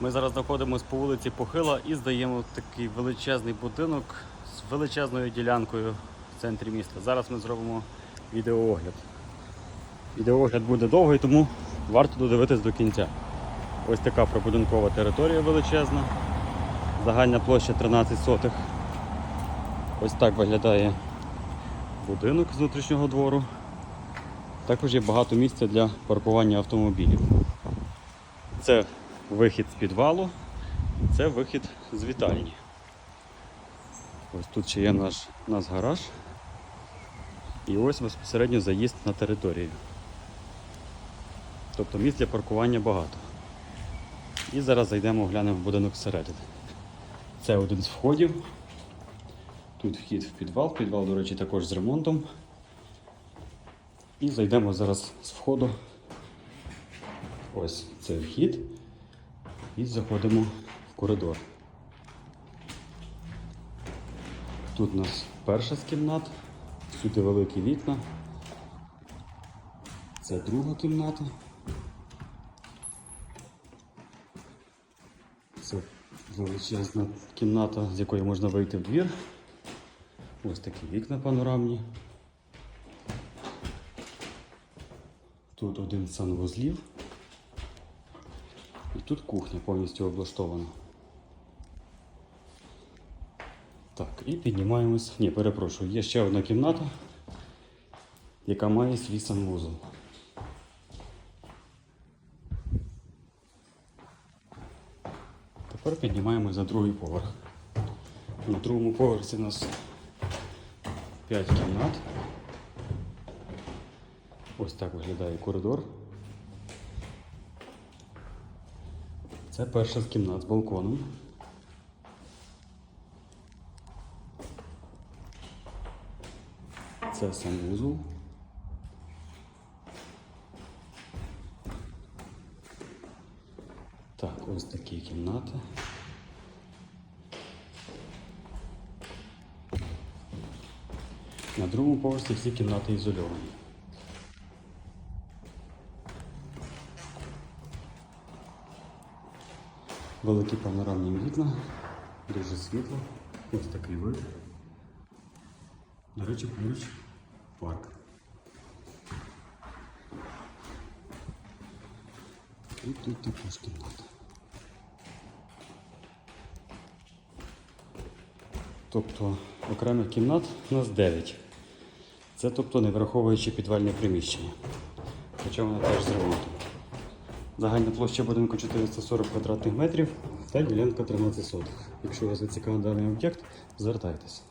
Ми зараз знаходимося по вулиці Похила і здаємо такий величезний будинок з величезною ділянкою в центрі міста. Зараз ми зробимо відеоогляд. Відеоогляд буде довгий, тому варто додивитись до кінця. Ось така прибудинкова територія величезна. Загальна площа 13 сотих. Ось так виглядає будинок з внутрішнього двору. Також є багато місця для паркування автомобілів. Це вихід з підвалу, це вихід з вітальні. Ось тут ще є наш, наш гараж. І ось безпосередньо заїзд на територію. Тобто місць для паркування багато. І зараз зайдемо оглянемо будинок всередини. Це один з входів. Тут вхід в підвал. Підвал, до речі, також з ремонтом. І зайдемо зараз з входу. Ось це вхід. І заходимо в коридор. Тут у нас перша з кімнат, сюди великі вікна. Це друга кімната. Це величезна кімната, з якої можна вийти в двір. Ось такі вікна панорамні. Тут один санвузлів. І тут кухня повністю облаштована. Так, і піднімаємось. Ні, перепрошую, є ще одна кімната, яка має свій санвузол. Тепер піднімаємось на другий поверх. На другому поверсі у нас 5 кімнат. Ось так виглядає коридор. Це перша з кімнат з балконом. Це санвузол. Так, ось такі кімнати. На другому поверсі всі кімнати ізольовані. Великі панорамні вікна, дуже світло, ось такий вид. До речі, поруч парк. І тут також кімната. Тобто окремих кімнат у нас 9. Це тобто не враховуючи підвальне приміщення. Хоча воно теж з ремонтом. Загальна площа будинку 440 квадратних метрів та ділянка 13 сотих. Якщо вас зацікавив даний об'єкт, звертайтеся.